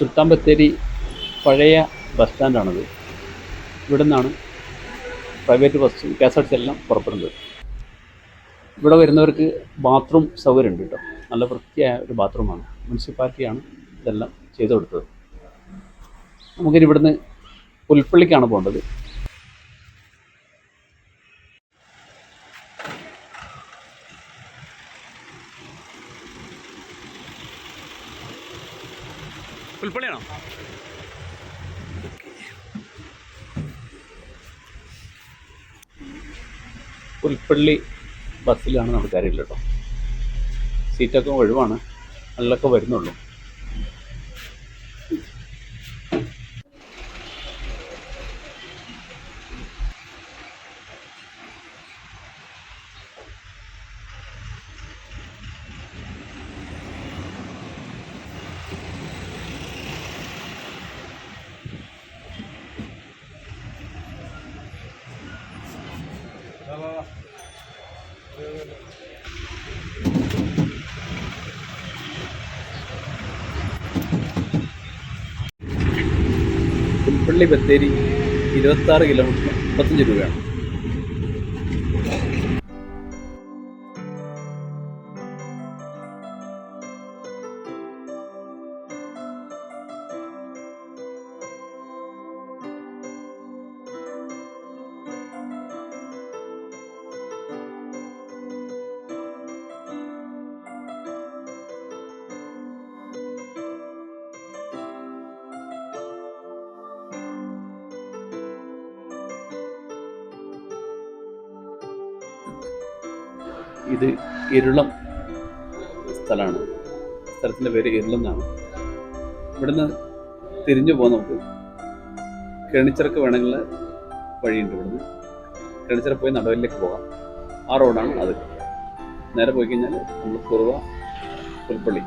സുൽത്താൻ ബത്തേരി പഴയ ബസ് സ്റ്റാൻഡാണത്. ഇവിടെ നിന്നാണ് private bus K S R T C എല്ലാം പുറപ്പെടുന്നത്. ഇവിടെ വരുന്നവർക്ക് ബാത്റൂം സൗകര്യം ഉണ്ട് കേട്ടോ. നല്ല വൃത്തിയായ ഒരു ബാത്റൂമാണ്. മുനിസിപ്പാലിറ്റിയാണ് ഇതെല്ലാം ചെയ്തു കൊടുത്തത്. നമുക്കിനി ഇവിടുന്ന് പുൽപ്പള്ളിക്കാണ് പോകേണ്ടത്. പുൽപ്പള്ളിയാണോ പുൽപ്പള്ളി ബസ്സിലാണ് നമുക്ക് അറിയില്ല കേട്ടോ സീറ്റൊക്കെ ഒഴിവാണ്. നല്ലൊക്കെ വരുന്നുള്ളൂ. പുൽപ്പള്ളി ബത്തേരി ഇരുപത്താറ് കിലോമീറ്റർ മുപ്പത്തഞ്ച് രൂപയാണ്. ഇത് ഇരുളം സ്ഥലമാണ്. സ്ഥലത്തിന്റെ പേര് ഇരുളം എന്നാണ്. ഇവിടുന്ന് തിരിഞ്ഞു പോകാൻ നമുക്ക് കെണിച്ചിറക്ക് വേണമെങ്കിൽ വഴിയുണ്ട് ഇവിടുന്ന്. കെണിച്ചിറ പോയി നടുവിലേക്ക് പോകാം. ആ റോഡാണ് അത്. നേരെ പോയി കഴിഞ്ഞാൽ നമ്മൾ കുറുവ പുൽപ്പള്ളി.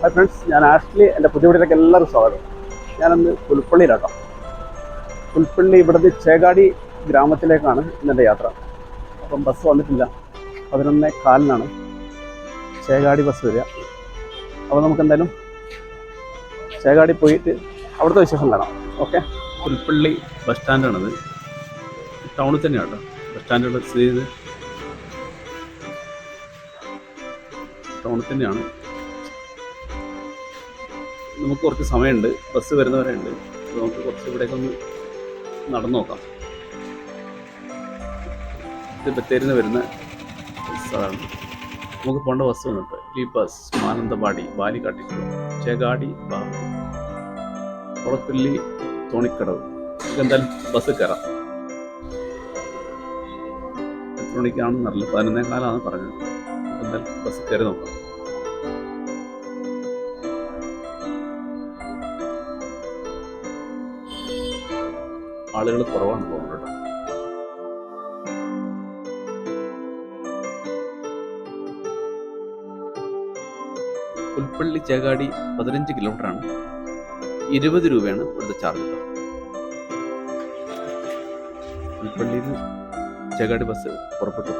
ഹായ് ഫ്രണ്ട്സ് ഞാൻ ആഷ്ലി എന്റെ പുതിയ വീട്ടിലേക്ക് എല്ലാവരും സ്വാഗതം. ഞാനന്ന് പുൽപ്പള്ളിയിലാട്ടോ. പുൽപ്പള്ളി ഇവിടുന്ന് ചേകാടി ഗ്രാമത്തിലേക്കാണ് ഇന്നത്തെ യാത്ര. അപ്പം ബസ് വന്നിട്ടില്ല. പതിനൊന്നേ കാലിനാണ് ചേകാടി ബസ് വരിക. അപ്പോൾ നമുക്ക് എന്തായാലും ചേകാടി പോയിട്ട് അവിടുത്തെ വിശേഷം കാണാം. ഓക്കെ? പുൽപ്പള്ളി ബസ് സ്റ്റാൻഡാണത്. ടൗണിൽ തന്നെയാണ് കേട്ടോ ബസ് സ്റ്റാൻഡുകൾ സ്ഥിതി ചെയ്ത് ടൗണിൽ തന്നെയാണ്. നമുക്ക് കുറച്ച് സമയമുണ്ട്. ബസ് വരുന്നവരെ ഉണ്ട് നമുക്ക് കുറച്ച് ഇവിടേക്കൊന്ന് നടന്നു നോക്കാം. ഇത് ബത്തേരിന്ന് വരുന്ന ബസ്സാണ് നമുക്ക് പോണ്ട ബസ് വന്നിട്ട് ഈ ബസ് മാനന്തവാടി ബാലിക്കാട്ടിക്കുളം ചേകാടി ബാബു കുളപ്പള്ളി തോണിക്കടവ്. എന്തായാലും ബസ് കയറാം. എത്ര മണിക്കാണെന്ന് അറിയില്ല. പതിനൊന്നേ കാലമാണ് പറഞ്ഞത്. എന്തായാലും ബസ് കയറി നോക്കാം. ആളുകൾ കുറവാണ് തോന്നുന്നത് പുൽപ്പള്ളി ചേകാടി പതിനഞ്ച് കിലോമീറ്റർ ആണ്. ഇരുപത് രൂപയാണ് ഇവിടുത്തെ ചാർജ് പുൽപ്പള്ളിയിൽ ചേകാടി ബസ് പുറപ്പെട്ടു.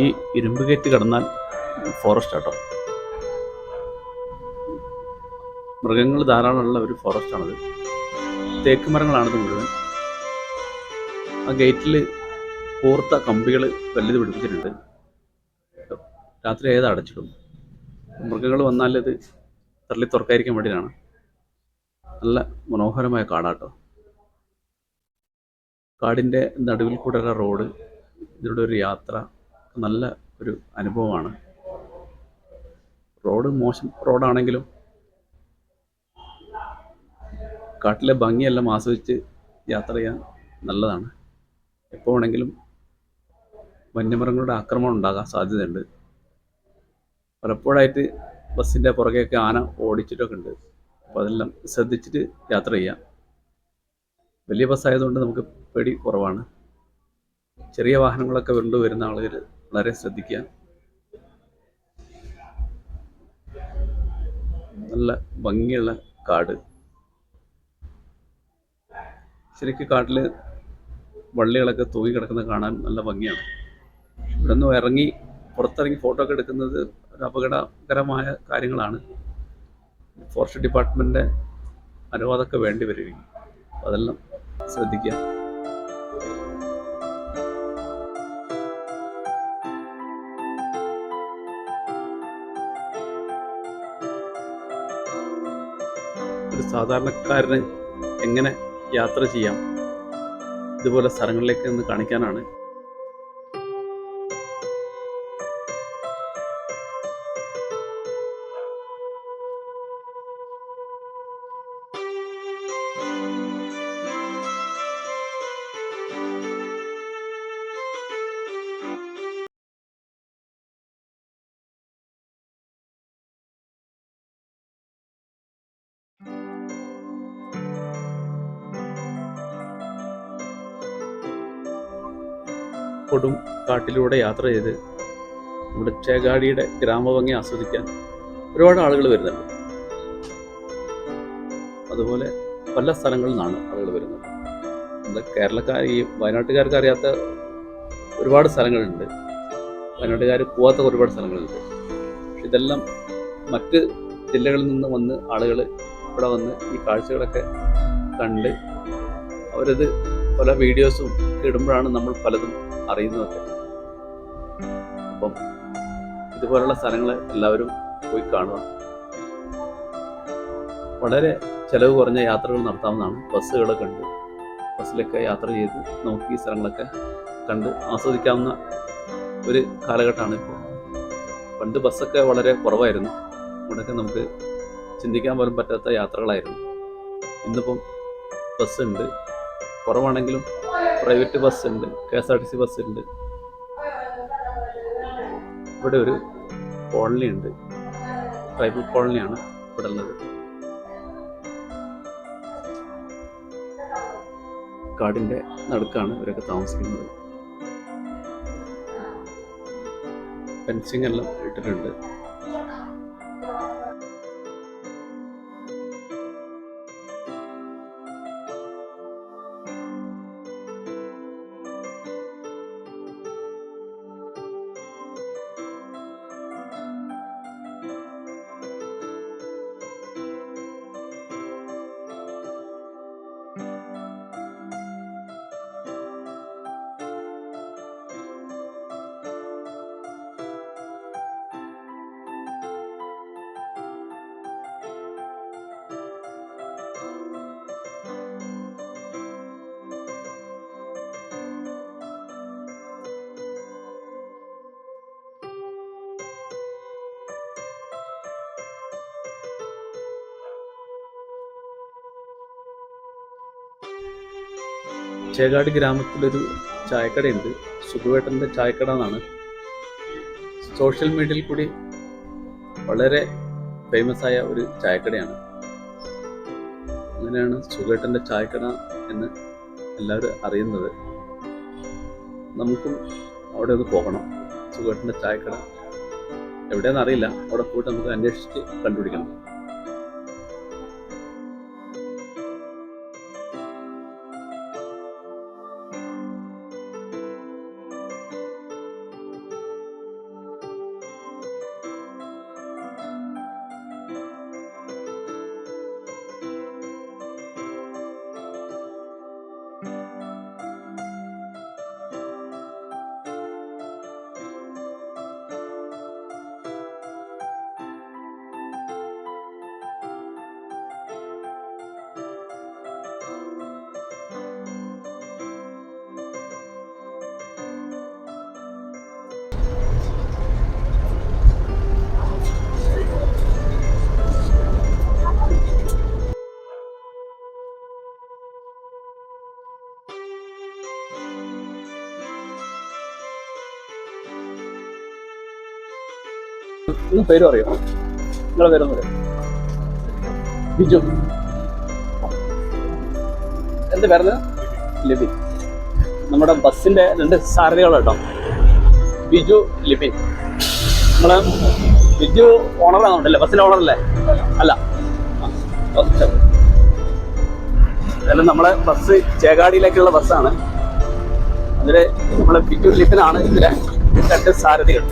ഈ ഇരുമ്പ് ഗേറ്റ് കടന്നാൽ ഫോറസ്റ്റ് ആട്ടോ. മൃഗങ്ങൾ ധാരാളമുള്ള ഒരു ഫോറസ്റ്റാണത് തേക്ക് മരങ്ങളാണിത് മുഴുവൻ. ആ ഗേറ്റിൽ കൂർത്ത കമ്പികൾ വലുത് പിടിപ്പിച്ചിട്ടുണ്ട്. രാത്രി ഏത് അടച്ചിടും? മൃഗങ്ങൾ വന്നാൽ ഇത് തള്ളി തുറക്കായിരിക്കാൻ വേണ്ടിയിട്ടാണ്. നല്ല മനോഹരമായ കാടാട്ടോ. കാടിന്റെ നടുവിൽ കൂടെ റോഡ് ഇതിലൂടെ ഒരു യാത്ര നല്ല ഒരു അനുഭവമാണ്. റോഡ് മോശം റോഡാണെങ്കിലും കാട്ടിലെ ഭംഗിയെല്ലാം ആസ്വദിച്ച് യാത്ര ചെയ്യാൻ നല്ലതാണ്. എപ്പോൾ വേണമെങ്കിലും വന്യമൃഗങ്ങളുടെ ആക്രമണം ഉണ്ടാകാൻ സാധ്യതയുണ്ട്. പലപ്പോഴായിട്ട് ബസ്സിന്റെ പുറകെയൊക്കെ ആന ഓടിച്ചിട്ടൊക്കെ ഉണ്ട്. അപ്പോൾ അതെല്ലാം ശ്രദ്ധിച്ചിട്ട് യാത്ര ചെയ്യാം. വലിയ ബസ്സായതുകൊണ്ട് നമുക്ക് പേടി കുറവാണ്. ചെറിയ വാഹനങ്ങളൊക്കെ കൊണ്ട് വരുന്ന ആളുകൾ വളരെ ശ്രദ്ധിക്കുക. നല്ല ഭംഗിയുള്ള കാട്. ശരിക്കും കാട്ടിൽ വള്ളികളൊക്കെ തൂങ്ങി കിടക്കുന്നത് കാണാൻ നല്ല ഭംഗിയാണ്. ഇവിടെ നിന്ന് ഇറങ്ങി പുറത്തിറങ്ങി ഫോട്ടോ ഒക്കെ എടുക്കുന്നത് ഒരു അപകടകരമായ കാര്യങ്ങളാണ്. ഫോറസ്റ്റ് ഡിപ്പാർട്ട്മെന്റിന്റെ അനുവാദമൊക്കെ വേണ്ടി വരും അതെല്ലാം ശ്രദ്ധിക്കുക. സാധാരണക്കാരന് എങ്ങനെ യാത്ര ചെയ്യാം? ഇതുപോലെ സ്ഥലങ്ങളിലേക്ക് ഒന്ന് കാണിക്കാനാണ് കൊടും കാട്ടിലൂടെ യാത്ര ചെയ്ത് നമ്മുടെ ചേകാടിയുടെ ഗ്രാമഭംഗി ആസ്വദിക്കാൻ ഒരുപാട് ആളുകൾ വരുന്നുണ്ട്. അതുപോലെ പല സ്ഥലങ്ങളിൽ നിന്നാണ് ആളുകൾ വരുന്നത്. നമ്മുടെ കേരളക്കാർ ഈ വയനാട്ടുകാർക്ക് അറിയാത്ത ഒരുപാട് സ്ഥലങ്ങളുണ്ട്. വയനാട്ടുകാർ പോവാത്ത ഒരുപാട് സ്ഥലങ്ങളുണ്ട്. പക്ഷെ ഇതെല്ലാം മറ്റ് ജില്ലകളിൽ നിന്ന് വന്ന് ആളുകൾ ഇവിടെ വന്ന് ഈ കാഴ്ചകളൊക്കെ കണ്ട് അവരത് പല വീഡിയോസും ഇടുമ്പോഴാണ് നമ്മൾ പലതും അറിയുന്നതൊക്കെ. അപ്പം ഇതുപോലുള്ള സ്ഥലങ്ങൾ എല്ലാവരും പോയി കാണുക. വളരെ ചിലവ് കുറഞ്ഞ യാത്രകൾ നടത്താവുന്നതാണ് ബസ്സുകളൊക്കെ ഉണ്ട് ബസ്സിലൊക്കെ യാത്ര ചെയ്ത് നോക്കി സ്ഥലങ്ങളൊക്കെ കണ്ട് ആസ്വദിക്കാവുന്ന ഒരു കാലഘട്ടമാണ് ഇപ്പോൾ. പണ്ട് ബസ്സൊക്കെ വളരെ കുറവായിരുന്നു. ഇവിടെയൊക്കെ നമുക്ക് ചിന്തിക്കാൻ പോലും പറ്റാത്ത യാത്രകളായിരുന്നു. ഇന്നിപ്പം ബസ്സുണ്ട്. കുറവാണെങ്കിലും പ്രൈവറ്റ് ബസ് ഉണ്ട് K S R T C bus ഉണ്ട് ഇവിടെ ഒരു കോളനി ഉണ്ട്. ട്രൈബൽ കോളനിയാണ് ഇവിടെ ഉള്ളത്. കാടിന്റെ നടുക്കാണ് ഇവരൊക്കെ താമസിക്കുന്നത്. ഫെൻസിങ് എല്ലാം ഇട്ടിട്ടുണ്ട്. ചേകാട് ഗ്രാമത്തിലൊരു ചായക്കടയുണ്ട്. സുഖുവേട്ടന്റെ ചായക്കട എന്നാണ് സോഷ്യൽ മീഡിയയിൽ കൂടി വളരെ ഫേമസ് ആയ ഒരു ചായക്കടയാണ്. അങ്ങനെയാണ് സുഖേട്ടന്റെ ചായക്കട എന്ന് എല്ലാവരും അറിയുന്നത്. നമുക്കും അവിടെ ഒന്ന് പോകണം. സുഖേട്ടന്റെ ചായക്കട എവിടെയെന്നറിയില്ല അവിടെ പോയിട്ട് നമുക്ക് അന്വേഷിച്ച് കണ്ടുപിടിക്കണം. നിങ്ങൾ പേര് അറിയോ നിങ്ങളെ പേരൊന്നും പറയോ. ബിജു. എന്ത് പേരുന്നത് ലിബിൻ. നമ്മുടെ ബസ്സിന്റെ രണ്ട് സാരഥികൾ കേട്ടോ ബിജു ലിബിൻ. നമ്മൾ ബിജു ഓണറാണുണ്ടല്ലേ ബസ്സിന്റെ ഓണറല്ലേ അല്ല. എന്തായാലും നമ്മളെ ബസ് ചേകാടിയിലേക്കുള്ള ബസ്സാണ്. അതിൽ നമ്മളെ ബിജു ലിബിനാണ് ഇതിലെ രണ്ട് സാരഥികൾ.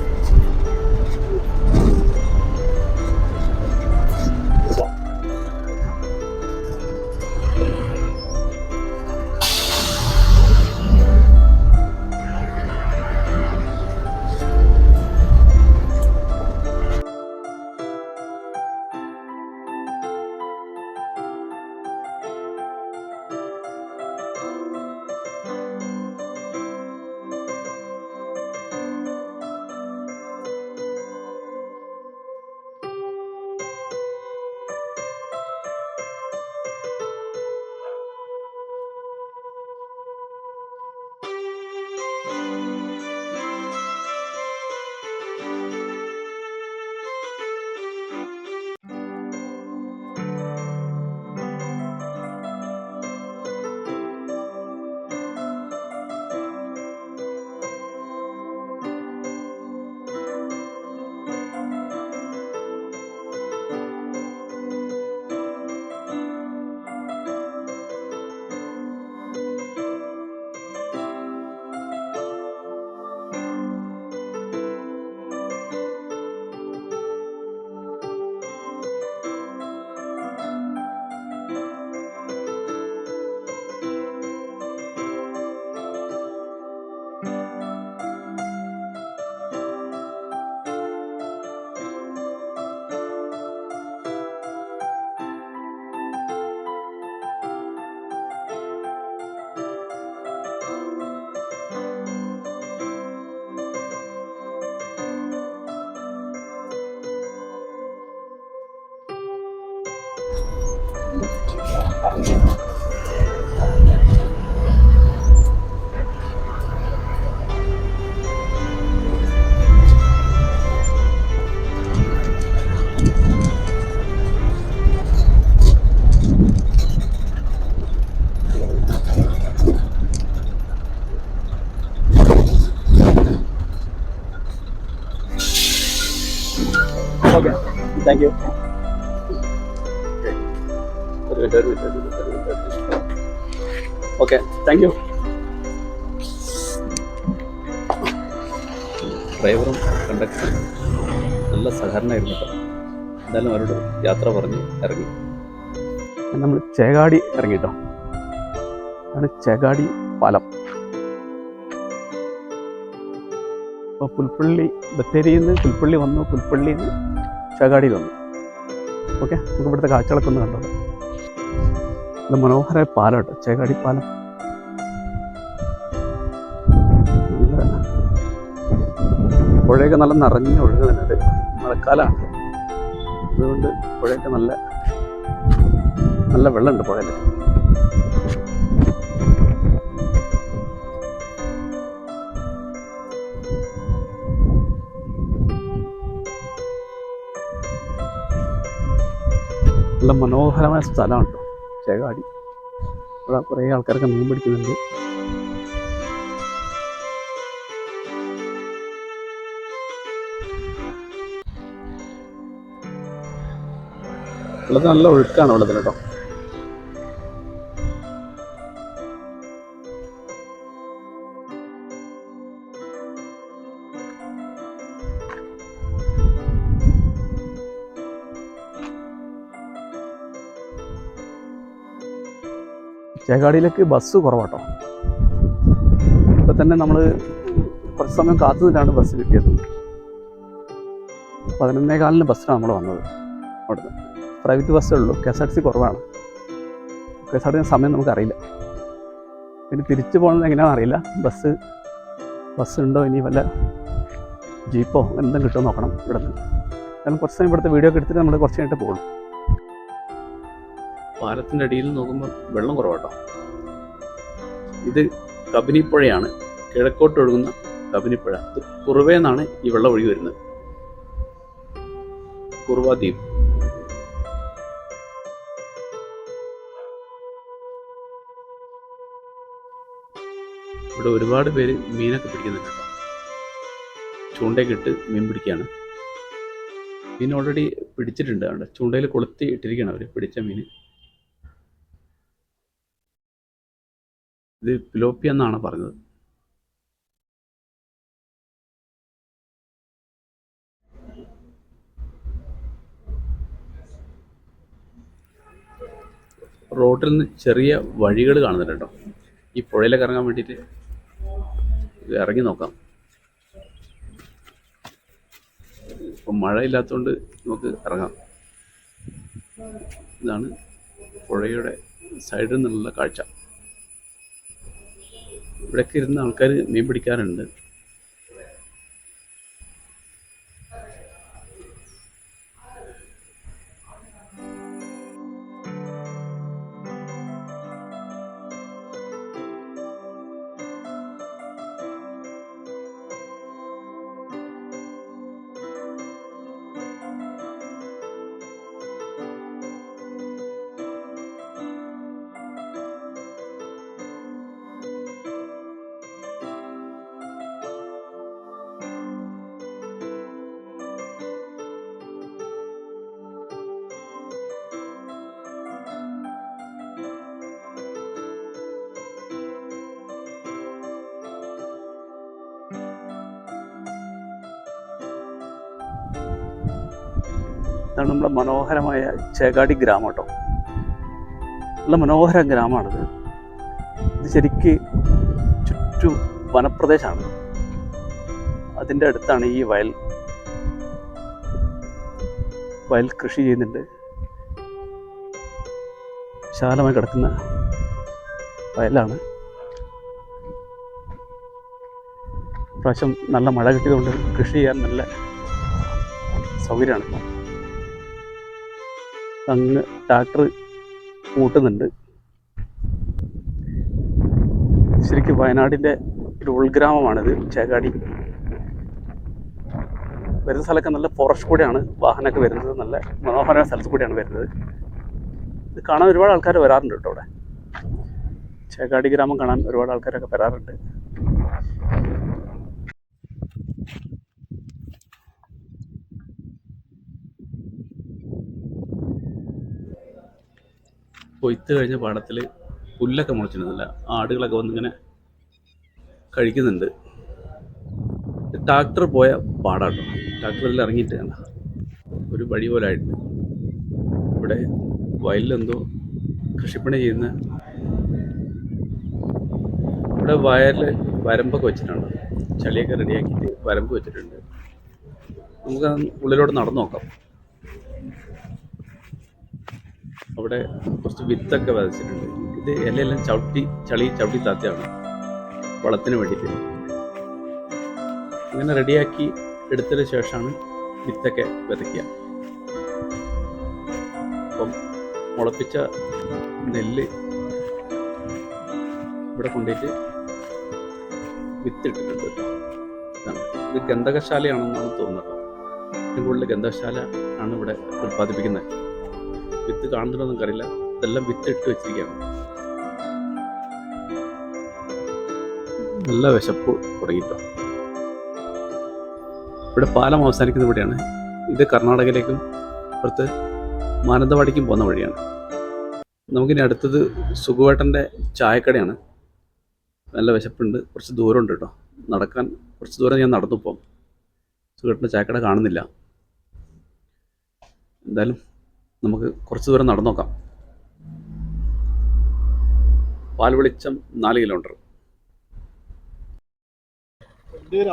Thank you okay thank you ഡ്രൈവറും കണ്ടക്ടറും നല്ല സഹകരണമായിരുന്നു കേട്ടോ എന്തായാലും അവരോട് യാത്ര പറഞ്ഞ് ഇറങ്ങി. നമ്മൾ ചേകാടി ഇറങ്ങി കേട്ടോ ആണ് ചേകാടി പാലം. അപ്പോൾ പുൽപ്പള്ളി ബത്തേരിയിൽ നിന്ന് പുൽപ്പള്ളി വന്നു. പുൽപ്പള്ളിയിൽ നിന്ന് വന്നു ഓക്കെ നമുക്ക് ഇവിടുത്തെ കാഴ്ചകളൊക്കെ ഒന്ന് കണ്ടോ ഇത് മനോഹരമായ പാലം കേട്ടോ ചേകാടി പാലം. പുഴയൊക്കെ നല്ല നിറഞ്ഞ് ഒഴുകുന്നുണ്ട് മഴക്കാലമാണ് അതുകൊണ്ട് പുഴയൊക്കെ നല്ല നല്ല വെള്ളമുണ്ട് പുഴയിൽ നല്ല മനോഹരമായ സ്ഥലമാണ് ചേകാടി. ഇവിടെ കുറേ ആൾക്കാരൊക്കെ മീൻ പിടിക്കുന്നുണ്ട്. വെള്ളത്തിന് നല്ല ഒഴുക്കാണ് വെള്ളത്തിന് കേട്ടോ. ചേകാടിയിലേക്ക് ബസ് കുറവാട്ടോ. ഇപ്പം തന്നെ നമ്മൾ കുറച്ച് സമയം കാത്തു ബസ് കിട്ടിയത്. പതിനൊന്നേ കാലിന് ബസ്സിനാണ് നമ്മൾ വന്നത് അവിടുന്ന്. പ്രൈവറ്റ് ബസ്സേ ഉള്ളൂ. K S R T C കുറവാണ്. K S R T C സമയം നമുക്കറിയില്ല. പിന്നെ തിരിച്ചു പോകുന്നത് എങ്ങനെയാണെന്ന് അറിയില്ല. ബസ് ബസ് ഉണ്ടോ ഇനി വല്ല ജീപ്പോ എന്തും കിട്ടുമോ നോക്കണം ഇവിടെ നിന്ന് കാരണം കുറച്ച് സമയം ഇവിടുത്തെ വീഡിയോ ഒക്കെ എടുത്തിട്ട് നമ്മൾ കുറച്ച് കഴിഞ്ഞിട്ട് പോകും പാലത്തിന്റെ അടിയിൽ നോക്കുമ്പോൾ വെള്ളം കുറവാട്ടോ. ഇത് കബനിപ്പുഴയാണ്. കിഴക്കോട്ട് ഒഴുകുന്ന കബനിപ്പുഴ. ഇത് കുറുവയെന്നാണ് ഈ വെള്ളം ഒഴുകി വരുന്നത്. കുറുവ ദ്വീപ്. ഇവിടെ ഒരുപാട് പേര് മീനൊക്കെ പിടിക്കുന്നുണ്ട്. കേട്ടോ ചൂണ്ടയൊക്കെ മീൻ പിടിക്കുകയാണ്. മീൻ ഓൾറെഡി പിടിച്ചിട്ടുണ്ട്. അവിടെ ചൂണ്ടയിൽ കൊളുത്തി ഇട്ടിരിക്കുകയാണ് അവർ പിടിച്ച മീൻ. ഇത് പിലോപ്പി എന്നാണ് പറഞ്ഞത്. റോഡിൽ നിന്ന് ചെറിയ വഴികൾ കാണുന്നുണ്ട് കേട്ടോ. ഈ പുഴയിലൊക്കെ ഇറങ്ങാൻ വേണ്ടിയിട്ട് ഇറങ്ങി നോക്കാം. ഇപ്പം മഴയില്ലാത്തതുകൊണ്ട് നമുക്ക് ഇറങ്ങാം. ഇതാണ് പുഴയുടെ സൈഡിൽ നിന്നുള്ള കാഴ്ച. ഇവിടെയൊക്കെ ഇരുന്ന് ആൾക്കാർ മീൻ പിടിക്കാറുണ്ട്. ഇതാണ് നമ്മുടെ മനോഹരമായ ചേകാടി ഗ്രാമം കേട്ടോ. നല്ല മനോഹര ഗ്രാമമാണിത്. ഇത് ശരിക്ക് ചുറ്റും വനപ്രദേശമാണ്. അതിന്റെ അടുത്താണ് ഈ വയൽ. വയൽ കൃഷി ചെയ്യുന്നുണ്ട്. വിശാലമായി കിടക്കുന്ന വയലാണ്. പ്രാവശ്യം നല്ല മഴ കിട്ടിയതുകൊണ്ട് കൃഷി ചെയ്യാൻ നല്ല സൗകര്യമാണ്. അങ്ങ് ട്രാക്ടർ കൂട്ടുന്നുണ്ട്. ശരിക്കും വയനാടിന്റെ ഒരു ഉൾഗ്രാമമാണിത് ചേകാടി. വരുന്ന സ്ഥലമൊക്കെ നല്ല ഫോറസ്റ്റ് കൂടെയാണ് വാഹനമൊക്കെ വരുന്നത് നല്ല മനോഹരമായ സ്ഥലത്ത് കൂടെയാണ് വരുന്നത്. ഇത് കാണാൻ ഒരുപാട് ആൾക്കാർ വരാറുണ്ട് കേട്ടോ അവിടെ. ചേകാടി ഗ്രാമം കാണാൻ ഒരുപാട് ആൾക്കാരൊക്കെ വരാറുണ്ട്. കൊയ്ത്ത് കഴിഞ്ഞ പാടത്തിൽ പുല്ലൊക്കെ മുളച്ചിരുന്നില്ല ആടുകളൊക്കെ വന്നിങ്ങനെ കഴിക്കുന്നുണ്ട്. ട്രാക്ടർ പോയ പാടാണ് ട്രാക്ടറിൽ ഇറങ്ങിയിട്ട് കണ്ട? ഒരു വഴി പോലെ ആയിട്ട് ഇവിടെ വയലിലെന്തോ കൃഷിപ്പണി ചെയ്യുന്ന ഇവിടെ വയലിൽ വരമ്പൊക്കെ വെച്ചിട്ടുണ്ട്. ചളിയൊക്കെ റെഡിയാക്കിയിട്ട് വരമ്പ് വെച്ചിട്ടുണ്ട്. നമുക്ക് ഉള്ളിലോട്ട് നടന്നു നോക്കാം. അവിടെ കുറച്ച് വിത്തൊക്കെ വരച്ചിട്ടുണ്ട്. ഇത് ഇലയെല്ലാം ചവിട്ടി ചളി ചവിട്ടി താത്തയാണ് വളത്തിന് വേണ്ടിയിട്ട്. അങ്ങനെ റെഡിയാക്കി എടുത്തതിന് ശേഷമാണ് വിത്തൊക്കെ വിതയ്ക്കുക അപ്പം മുളപ്പിച്ച നെല്ല് ഇവിടെ കൊണ്ടുപോയിട്ട് വിത്തിട്ടിട്ടുണ്ട്. ഇത് ഗന്ധകശാലയാണെന്നാണ് തോന്നുന്നത്. ഏറ്റവും കൂടുതൽ ഗന്ധകശാല ആണ് ഇവിടെ ഉൽപ്പാദിപ്പിക്കുന്നത്. വിത്ത് കാണുന്നുണ്ടോ അറിയില്ല ഇതെല്ലാം വിത്ത് ഇട്ട് വെച്ചിരിക്കുകയാണ്. നല്ല വിശപ്പ് തുടങ്ങിയിട്ടോ. ഇവിടെ പാലം അവസാനിക്കുന്ന ഇവിടെയാണ്. ഇത് കർണാടകയിലേക്കും അപ്പുറത്ത് മാനന്തവാടിക്കും പോകുന്ന വഴിയാണ്. നമുക്കിനി അടുത്തത് സുഖുവേട്ടന്റെ ചായക്കടയാണ്. നല്ല വിശപ്പുണ്ട്. കുറച്ച് ദൂരമുണ്ട് കേട്ടോ. നടക്കാൻ കുറച്ച് ദൂരം ഞാൻ നടന്നു പോകും സുഖേട്ടന്റെ ചായക്കട കാണുന്നില്ല. എന്തായാലും നമുക്ക് കുറച്ച് ദൂരം നടന്നു നോക്കാം. പാൽ വെളിച്ചം നാല് കിലോമീറ്റർ. ആണോ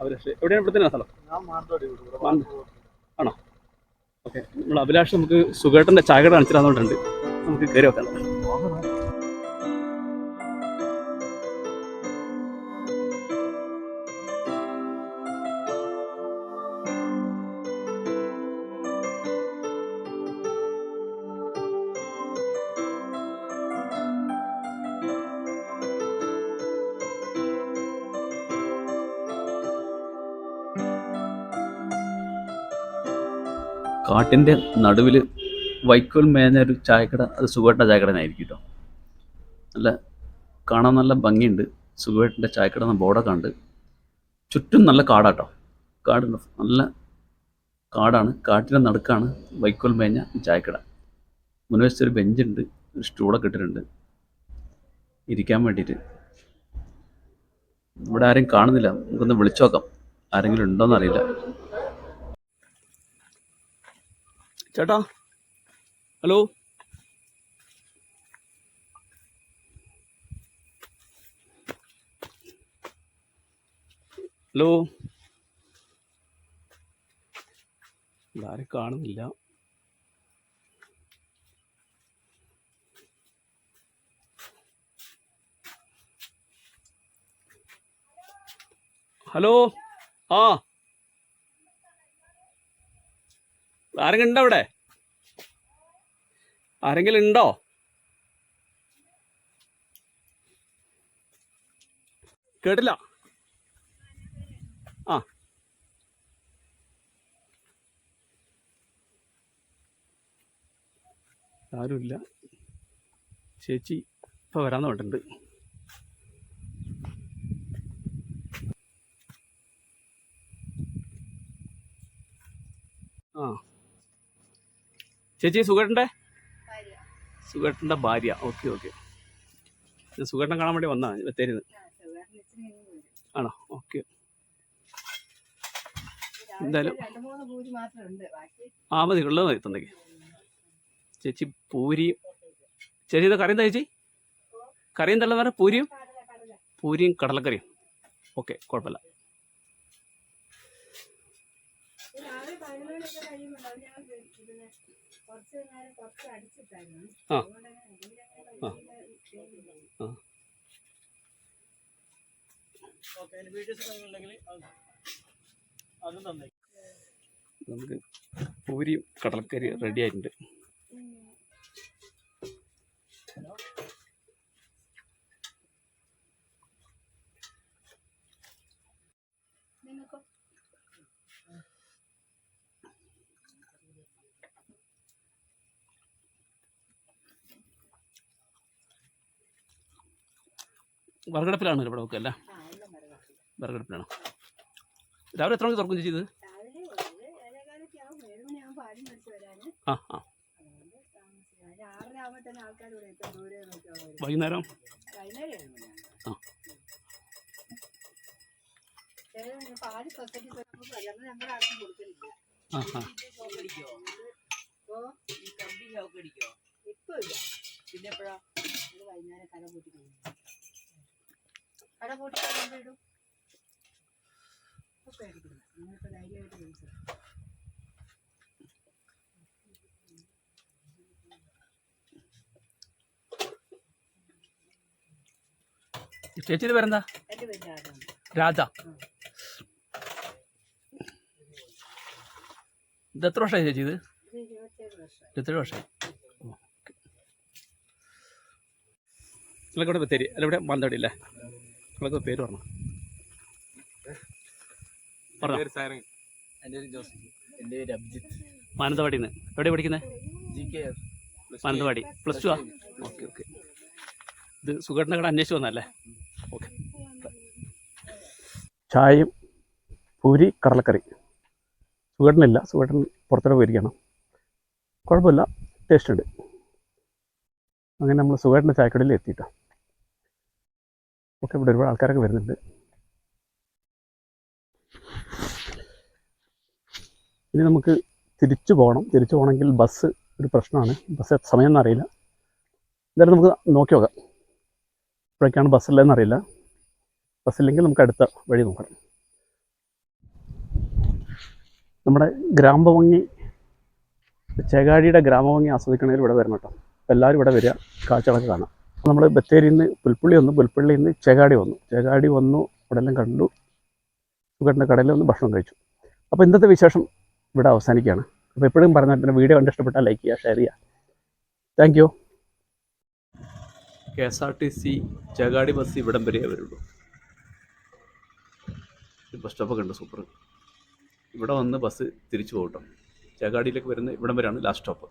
അഭിലാഷ്. എവിടെയാണ് സ്ഥലം? മാനന്തവാടി. ഓക്കെ. നമ്മൾ അഭിലാഷ് നമുക്ക് സുഖേട്ടന്റെ ചായകട കാണിച്ചു തന്നിട്ടുണ്ട് നമുക്ക് കയറി വെക്കാം കാട്ടിന്റെ നടുവിൽ വൈക്കോൽ മേഞ്ഞ ഒരു ചായക്കട അത് സുഖേട്ട ചായക്കട ആയിരിക്കും കേട്ടോ നല്ല കാണാൻ നല്ല ഭംഗിയുണ്ട്. സുഖേട്ടന്റെ ചായക്കട എന്ന ബോർഡൊക്കെ ഉണ്ട് ചുറ്റും നല്ല കാടാട്ടോ കാടുണ്ട് നല്ല കാടാണ്. കാട്ടിന്റെ നടുക്കാണ് വൈക്കോൽ മേഞ്ഞ ചായക്കട. മുൻവശത്ത് ഒരു ബെഞ്ചുണ്ട്. ഒരു സ്റ്റൂളൊക്കെ ഇട്ടിട്ടുണ്ട്. ഇരിക്കാൻ വേണ്ടിയിട്ട്. ഇവിടെ ആരും കാണുന്നില്ല. നമുക്കൊന്ന് വിളിച്ചു നോക്കാം. ആരെങ്കിലും ഉണ്ടോന്ന് അറിയില്ല ചേട്ടാ? ഹലോ? ഹലോ? ആരും കാണുന്നില്ല. ഹലോ? ആ ആരെങ്കിലും ഉണ്ടോ അവിടെ? ആരെങ്കിലും ഉണ്ടോ? കേട്ടില്ല. ആ. ആരുമില്ല. ചേച്ചി ഇപ്പോൾ വരാന്ന് പറഞ്ഞിട്ടുണ്ട്. ആ. ചേച്ചി സുഖേട്ടന്റെ? സുഖേട്ടന്റെ ഭാര്യ. Okay okay. സുഖേട്ടൻ കാണാൻ വേണ്ടി വന്നാ? ബത്തേരിന്ന് ആണോ? ഓക്കെ. എന്തായാലും ആ മതി. ഉള്ളത് മതി തന്നേക്ക് ചേച്ചി പൂരിയും ചേച്ചി ഇത് കറിയും എന്താ ചേച്ചി? കറിയും തള്ള പറഞ്ഞ പൂരിയും? പൂരിയും കടലക്കറിയും. ഓക്കെ കുഴപ്പമില്ല. രാവിലെ പതിനൊന്ന് മണിയൊക്കെ കഴിയുമ്പോൾ ആ. ആ. നമുക്ക് പൂരിയും കടലക്കറി റെഡി ആയിട്ടുണ്ട്. വിറകടുപ്പിലാണ് ഇവിടെ ഒക്കെ അല്ല? വിറകടുപ്പിലാണ് രാവിലെ എത്ര മണിക്ക് തുറക്കും ചേച്ചി ഇത്? ആ ആ. വൈകുന്നേരം? ആ. ആ പിന്നെ എപ്പോഴാ? വൈകുന്നേരം കട പൂട്ടി കഴിയും കട പൂട്ടി കഴിയുമ്പോൾ ഇടും ഇപ്പൊ പേടിക്കുന്നു നിങ്ങളിപ്പോ ധൈര്യമായിട്ട് കഴിച്ചു. ചേച്ചിയുടെ പേരെന്താ? രാധ ഇത് എത്ര വർഷമായി ചേച്ചി ഇത്? ഇരുപത്തേഴ് വർഷം വർഷമായി. നിങ്ങളൊക്കെ ഇവിടെ ബത്തേരി അല്ല ഇവിടെ മാനന്തവാടി അല്ലേ? നിങ്ങളൊക്കെ പേര് പറഞ്ഞു. മാനന്തവാടിന്ന് എന്റെ പേര് ജോസഫ്. എന്റെ പേര് അഭിജിത്ത്. മാനന്തവാടിയിൽ നിന്ന്. എവിടെ പഠിക്കുന്നത് G K Mananthavady. Plus two ആ? Okay okay. ഇത് സുഖേട്ടനെ കട അന്വേഷിച്ച് വന്നല്ലേ ഓക്കെ. ചായയും പൂരി കടലക്കറി. സുഖേട്ടനില്ല. സുഖേട്ടൻ പുറത്തോട്ട് പോയിരിക്കണം കുഴപ്പമില്ല. ടേസ്റ്റ് ഉണ്ട്. അങ്ങനെ നമ്മൾ സുഖേട്ടന്റെ ചായക്കടയിൽ എത്തിയിട്ടോ ഓക്കെ ഇവിടെ ഒരുപാട് ആൾക്കാരൊക്കെ വരുന്നുണ്ട്. ഇനി നമുക്ക് തിരിച്ചു പോകണം. തിരിച്ചു പോകണമെങ്കിൽ ബസ് ഒരു പ്രശ്നമാണ്. ബസ് എത്ര സമയം എന്നറിയില്ല എന്തായാലും നമുക്ക് നോക്കി നോക്കാം. എപ്പോഴൊക്കെയാണ് ബസ്സുള്ളതെന്ന് അറിയില്ല. ബസ്സില്ലെങ്കിൽ നമുക്ക് അടുത്ത വഴി നോക്കണം നമ്മുടെ ഗ്രാമഭംഗി ചേകാടിയുടെ ഗ്രാമഭംഗി ആസ്വദിക്കണമെങ്കിൽ ഇവിടെ വരണം കേട്ടോ. എല്ലാവരും ഇവിടെ വരിക. കാഴ്ചകളൊക്കെ കാണാം. നമ്മൾ ബത്തേരിയിൽ നിന്ന് പുൽപ്പള്ളി വന്നു. പുൽപ്പള്ളിയിൽ നിന്ന് ചേകാടി വന്നു. ചേകാടി വന്നു ഇവിടെ എല്ലാം കണ്ടു. സുഖേട്ടന്റെ കടയിൽ വന്ന് ഭക്ഷണം കഴിച്ചു. അപ്പോൾ ഇന്നത്തെ വിശേഷം ഇവിടെ അവസാനിക്കുകയാണ്. അപ്പോൾ എപ്പോഴും പറഞ്ഞിട്ട് വീഡിയോ കണ്ട് ഇഷ്ടപ്പെട്ടാൽ ലൈക്ക് ചെയ്യുക ഷെയർ ചെയ്യുക. Thank you K S R T C Chekadi bus ഇവിടം വരെയേ വരുള്ളൂ. ബസ് സ്റ്റോപ്പൊക്കെ ഉണ്ട് സൂപ്പർ ഇവിടെ വന്ന് ബസ് തിരിച്ചു പോകട്ടോ. ചേകാടിയിലേക്ക് വരുന്ന ഇവിടം വരെയാണ് ലാസ്റ്റ് സ്റ്റോപ്പ്